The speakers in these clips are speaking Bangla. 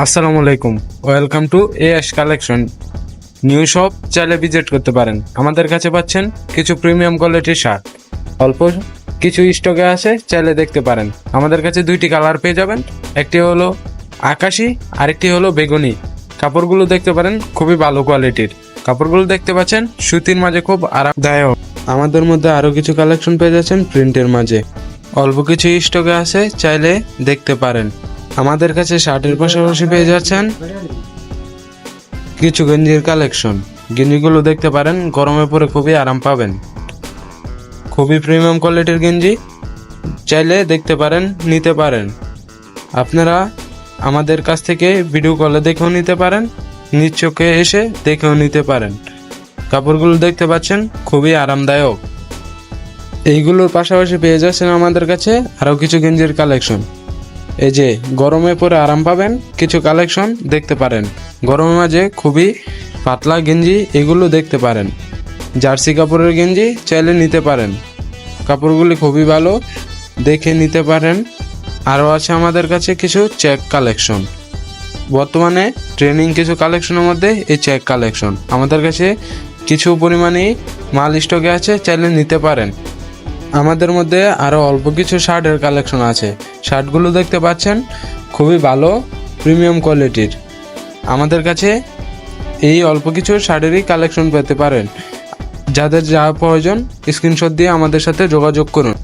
আসসালামু আলাইকুম। Welcome to AS collection new shop চাইলে ভিজিট করতে পারেন। আমাদের কাছে পাচ্ছেন কিছু প্রিমিয়াম কোয়ালিটির শার্ট অল্প কিছু স্টকে আছে, চাইলে দেখতে পারেন। আমাদের কাছে দুইটি কালার পেয়ে যাবেন। একটি হলো আকাশি, আরেকটি হলো বেগুনি। কাপড়গুলো দেখতে পারেন, খুবই ভালো কোয়ালিটির কাপড়গুলো দেখতে পাচ্ছেন, সুতির মাঝে খুব আরামদায়ক। আমাদের মধ্যে আরও কিছু কালেকশন পেয়ে যাচ্ছেন প্রিন্টের মাঝে। অল্প কিছু স্টকে আছে, চাইলে দেখতে পারেন। আমাদের কাছে শার্টের পাশাপাশি পেয়ে যাচ্ছেন কিছু গেঞ্জির কালেকশন গেঞ্জিগুলো দেখতে পারেন, গরমে পরে খুবই আরাম পাবেন। খুবই প্রিমিয়াম কোয়ালিটির গেঞ্জি। চাইলে দেখতে পারেন, নিতে পারেন। আপনারা আমাদের কাছ থেকে ভিডিও কলে দেখেও নিতে পারেন, নিজ চোখে এসে দেখেও নিতে পারেন। কাপড়গুলো দেখতে পাচ্ছেন, খুবই আরামদায়ক। এইগুলোর পাশাপাশি পেয়ে যাচ্ছেন আমাদের কাছে আরও কিছু গেঞ্জির কালেকশন এই যে গরমে পরে আরাম পাবেন, কিছু কালেকশন দেখতে পারেন। গরমের মাঝে খুবই পাতলা গেঞ্জি এগুলো দেখতে পারেন। জার্সি কাপড়ের গেঞ্জি চাইলে নিতে পারেন। কাপড়গুলি খুবই ভালো, দেখে নিতে পারেন। আরও আছে আমাদের কাছে কিছু চেক কালেকশন বর্তমানে ট্রেনিং কিছু কালেকশনের মধ্যে এই চেক কালেকশন আমাদের কাছে কিছু পরিমাণেই মাল স্টকে আছে, চাইলে নিতে পারেন। আমাদের মধ্যে আরও অল্প কিছু শার্টের কালেকশন আছে। শার্টগুলো দেখতে পাচ্ছেন, খুবই ভালো, প্রিমিয়াম কোয়ালিটির। আমাদের কাছে এই অল্প কিছু শার্টেরই কালেকশন পেতে পারেন। যাদের যা প্রয়োজন, স্ক্রিনশট দিয়ে আমাদের সাথে যোগাযোগ করুন।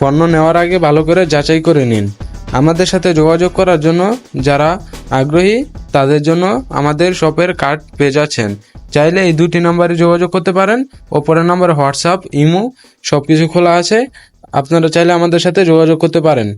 পণ্য নেওয়ার আগে ভালো করে যাচাই করে নিন। আমাদের সাথে যোগাযোগ করার জন্য যারা আগ্রহী তাদের জন্য আমাদের শপের কার্ড পেয়ে যাচ্ছেন চাইলে এই দুটি নাম্বারে যোগাযোগ করতে পারেন। ওপরের নাম্বার হোয়াটসঅ্যাপ, ইমো সব কিছু খোলা আছে। আপনারা চাইলে আমাদের সাথে যোগাযোগ করতে পারেন।